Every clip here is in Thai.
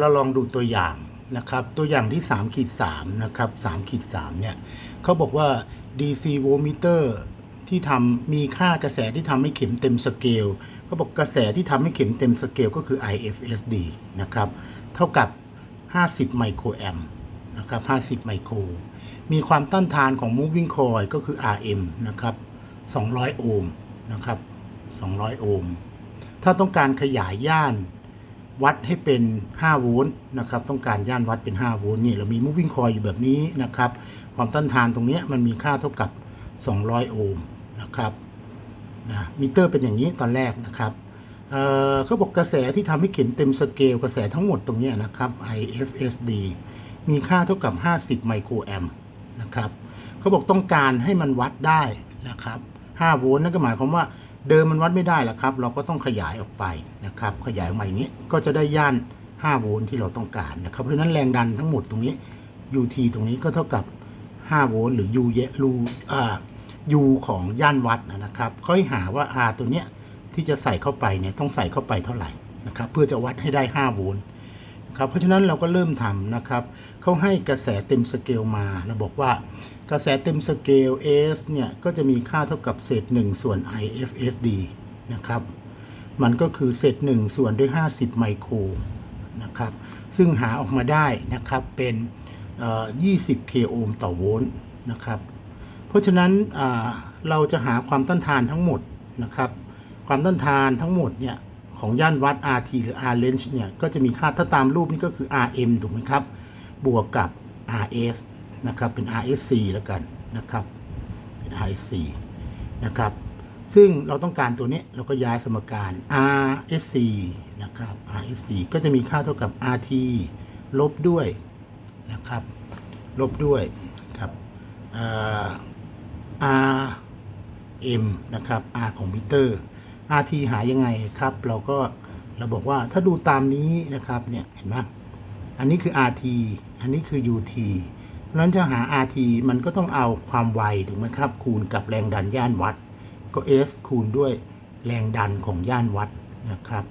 เราลองดูตัวอย่างนะครับตัวอย่างที่3ขีด3นะครับ3ขีด3เนี่ยเขาบอกว่า DC voltmeter ที่ทำมีค่ากระแสที่ทำให้เข็มเต็มสเกลเขาบอกกระแสที่ทำให้เข็มเต็มสเกลก็คือ IFSD นะครับเท่ากับ 50 ไมโครแอมนะครับ 50 ไมโคร มีความต้านทานของ moving coil ก็คือ RM นะครับ 200 โอห์มนะครับ 200 โอห์มถ้าต้องการขยายย่าน วัดให้เป็น 5 โวลต์นะครับ ต้องการย่านวัดเป็น 5 โวลต์นี่เรามี moving coil อยู่แบบนี้นะครับ ความต้านทานตรงเนี้ยมันมีค่าเท่ากับ 200 โอห์มนะครับนะมิเตอร์เป็นอย่างนี้ตอนแรกนะครับเเขาบอกกระแสที่ทำให้เข็มเต็มสเกลกระแสทั้งหมดตรงเนี้ยนะครับ IFSD มีค่าเท่ากับ 50 ไมโครแอมป์นะครับเขาบอกต้องการให้มันวัดได้นะครับ 5 โวลต์นั่นก็หมายความว่า เดิมมันวัดไม่ได้แล้วครับ เราก็ต้องขยายออกไปนะครับ ขยายออกมาอย่างนี้ก็จะได้ย่าน 5 โวลต์ที่เราต้องการนะครับเพราะฉะนั้นแรงดันทั้งหมดตรงนี้ UT ตรงนี้ก็เท่ากับ 5 โวลต์หรือ U เยรูอ่า U ของย่านวัดนะครับค่อยหาว่า R ตัวเนี้ยที่จะใส่เข้าไปเนี่ยต้องใส่เข้าไปเท่าไหร่นะครับ เพื่อจะวัดให้ได้ 5 โวลต์ ครับเพราะฉะนั้นเราก็เริ่มทำนะครับเขาให้กระแสเต็มสเกลมาเราบอกว่ากระแสเต็มสเกล S เนี่ยก็จะมีค่าเท่ากับเศษ 1 ส่วน IFSD นะครับมันก็คือเศษ 1 ส่วนด้วย 50 ไมโครนะครับซึ่งหาออกมาได้นะครับเป็นเอ่อ20 k โอห์มต่อโวลต์นะครับเพราะฉะนั้นเราจะหาความต้านทานทั้งหมดนะครับความต้านทานทั้งหมดเนี่ย ของย่านวัด RT หรือ R range เนี่ยก็จะมีค่าถ้าตามรูปนี่ก็คือ RM ถูกไหมครับ บวกกับ RS นะครับเป็น RSC แล้วกันนะครับเป็น RSC นะครับซึ่งเราต้องการตัวนี้เราก็ย้ายสมการ RSC นะครับ RSC ก็จะมีค่าเท่ากับ RT ลบด้วยนะครับลบด้วยครับ R M นะครับ R ของมิเตอร์ RT หายังไงครับ เราก็เราบอกว่าถ้าดูตามนี้นะครับเนี่ยเห็นไหมอันนี้คือ RT อันนี้คือ UT เพราะนั้นจะหา RT มันก็ต้องเอาความไวถูกไหมครับ คูณกับแรงดันย่านวัด ก็ S คูณด้วยแรงดันของย่านวัดนะครับ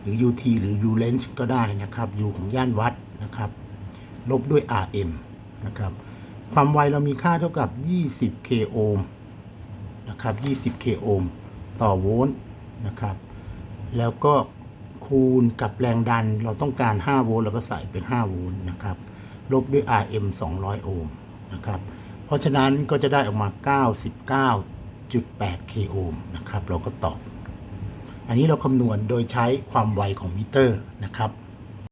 หรือ UT หรือ U range ก็ได้นะครับ U ของย่านวัดนะครับ ลบด้วย RM นะครับ ความไวเรามีค่าเท่ากับ 20 k โอห์มนะครับ 20 k โอห์ม ต่อโวลต์นะครับ แล้วก็คูณกับแรงดันเราต้องการ 5 โวลต์เราก็ใส่เป็น 5 โวลต์นะครับ ลบด้วย RM 200 โอห์มนะครับ เพราะฉะนั้นก็จะได้ออกมา 99.8 k โอห์มนะครับ เราก็ตอบ อันนี้เราคำนวณโดยใช้ความไวของมิเตอร์นะครับ